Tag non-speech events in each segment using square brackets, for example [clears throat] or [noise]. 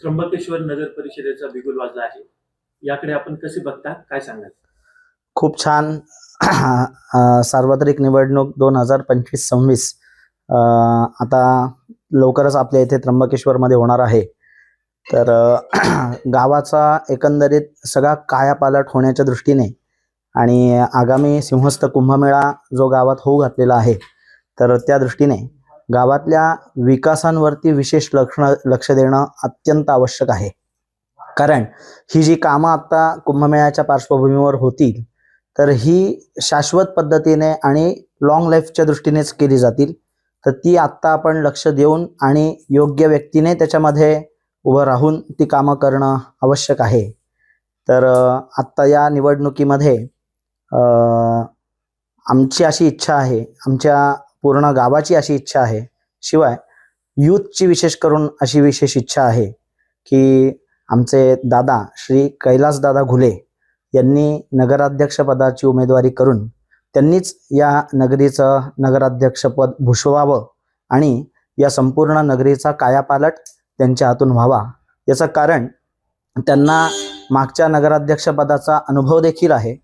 त्र्यंबकेश्वर नगर परिषदेचा बिगुल वाजला आहे. याकडे आपण कसे बघता काय सांगाल? खूप छान सार्वत्रिक निवडणूक दोन हजार पंचवीस सव्वीस आता लवकरच आपल्या इथे त्र्यंबकेश्वरमध्ये होणार आहे. तर [clears throat] गावाचा एकंदरीत सगळा कायापालट होण्याच्या दृष्टीने आणि आगामी सिंहस्थ कुंभमेळा जो गावात होऊ घातलेला आहे तर त्या दृष्टीने गावातल्या विकासांवरती विशेष लक्ष लक्ष देणं अत्यंत आवश्यक आहे. कारण ही जी कामं आत्ता कुंभमेळ्याच्या पार्श्वभूमीवर होतील तर ही शाश्वत पद्धतीने आणि लॉंग लाईफच्या दृष्टीनेच केली जातील तर ती आत्ता आपण लक्ष देऊन आणि योग्य व्यक्तीने त्याच्यामध्ये उभं राहून ती कामं करणं आवश्यक आहे. तर आत्ता या निवडणुकीमध्ये आमची अशी इच्छा आहे आमच्या पूर्ण गावाची अशी इच्छा आहे. शिवाय यूथची विशेष करून अशी विशेष इच्छा आहे की आमचे दादा श्री कैलासदादा घुले यांनी नगराध्यक्षपदाची उमेदवारी करून त्यांनीच या नगरीचं नगराध्यक्षपद भूषवावं आणि या संपूर्ण नगरीचा कायापालट त्यांच्या हातून व्हावा. याचं कारण त्यांना मागच्या नगराध्यक्षपदाचा अनुभव देखील आहे.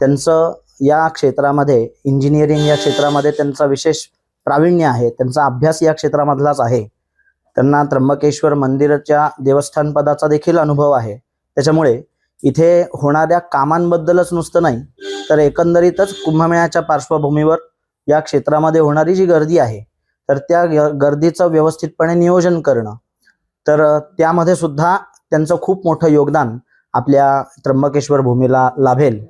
त्यांचं या क्षेत्रामध्ये इंजिनिअरिंग या क्षेत्रामध्ये त्यांचा विशेष प्रावीण्य आहे. त्यांचा अभ्यास या क्षेत्रामधलाच आहे. त्यांना त्र्यंबकेश्वर मंदिराच्या देवस्थान पदाचा देखील अनुभव आहे. त्याच्यामुळे इथे होणाऱ्या कामांबद्दलच नुसतं नाही तर एकंदरीतच कुंभमेळ्याच्या पार्श्वभूमीवर या क्षेत्रामध्ये होणारी जी गर्दी आहे तर त्या गर्दीचं व्यवस्थितपणे नियोजन करणं तर त्यामध्ये सुद्धा त्यांचं खूप मोठं योगदान आपल्या त्र्यंबकेश्वर भूमीला लाभेल.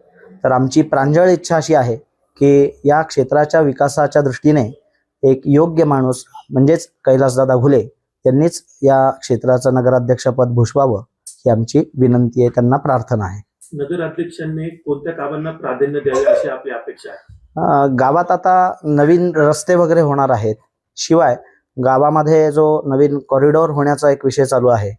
तर आमची प्रांजळ इच्छा अशी आहे की या क्षेत्राच्या विकासाच्या दृष्टीने एक योग्य माणूस म्हणजेच कैलासदादा घुले यांनीच या क्षेत्राचं नगराध्यक्षपद भूषवावं ही आमची विनंती आहे. त्यांना प्रार्थना आहे. नगर अध्यक्षांनी कोणत्या कामांना प्राधान्य द्यावे अशी आपली अपेक्षा आहे? गावात आता नवीन रस्ते वगैरे होणार आहेत. शिवाय गावामध्ये जो नवीन कॉरिडॉर होण्याचा एक विषय चालू आहे.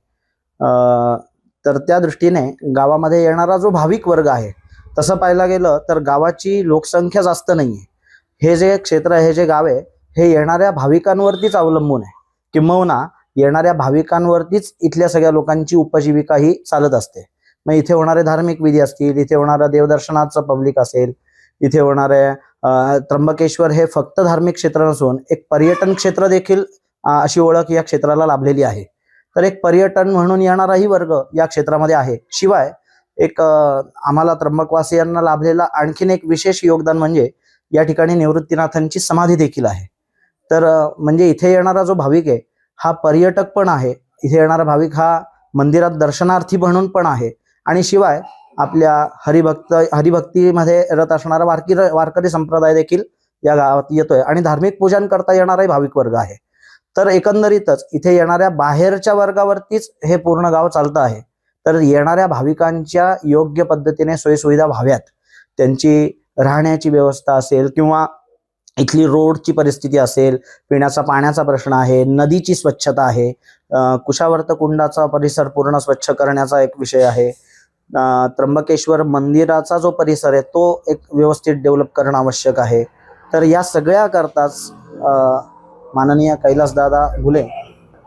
अं, तर त्या दृष्टीने गावामध्ये येणारा जो भाविक वर्ग आहे तसं पाहायला गेलं तर गावाची लोकसंख्या जास्त नाही आहे हे जे क्षेत्र हे जे गाव आहे हे येणाऱ्या भाविकांवरतीच अवलंबून आहे. किंबहुना येणाऱ्या भाविकांवरतीच इथल्या सगळ्या लोकांची उपजीविका ही चालत असते. मग इथे होणारे धार्मिक विधी असतील इथे होणारं देवदर्शनाचं पब्लिक असेल इथे होणारे त्र्यंबकेश्वर हे फक्त धार्मिक क्षेत्र नसून एक पर्यटन क्षेत्र देखील अशी ओळख या क्षेत्राला लाभलेली आहे. तर एक पर्यटन म्हणून येणाराही वर्ग या क्षेत्रामध्ये आहे. शिवाय एक आम्हाला त्र्यंबकवासियांना लाभलेला आणखीन एक विशेष योगदान म्हणजे या ठिकाणी निवृत्तीनाथांची समाधी देखील आहे. तर म्हणजे इथे येणारा जो भाविक आहे हा पर्यटक पण आहे. इथे येणारा भाविक हा मंदिरात दर्शनार्थी म्हणून पण आहे. आणि शिवाय आपल्या हरिभक्त हरिभक्तीमध्ये रत असणारा वारकी वारकरी संप्रदाय देखील या गावात येतोय आणि धार्मिक पूजन करता येणाराही भाविक वर्ग आहे. तर एकंदरीतच इथे येणाऱ्या बाहेरच्या वर्गावरतीच हे पूर्ण गाव चालतं आहे. तर येणाऱ्या भाविकांच्या योग्य पद्धतीने सोयीसुविधा व्हाव्यात. त्यांची राहण्याची व्यवस्था असेल किंवा इथली रोडची परिस्थिती असेल पिण्याचा पाण्याचा प्रश्न आहे नदीची स्वच्छता आहे कुशावर्त कुंडाचा परिसर पूर्ण स्वच्छ करण्याचा एक विषय आहे. त्र्यंबकेश्वर मंदिराचा जो परिसर आहे तो एक व्यवस्थित डेव्हलप करणं आवश्यक आहे. तर या सगळ्या करताच माननीय कैलासदादा घुले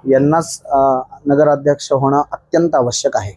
यांनाच नगराध्यक्ष होणं अत्यंत आवश्यक आहे.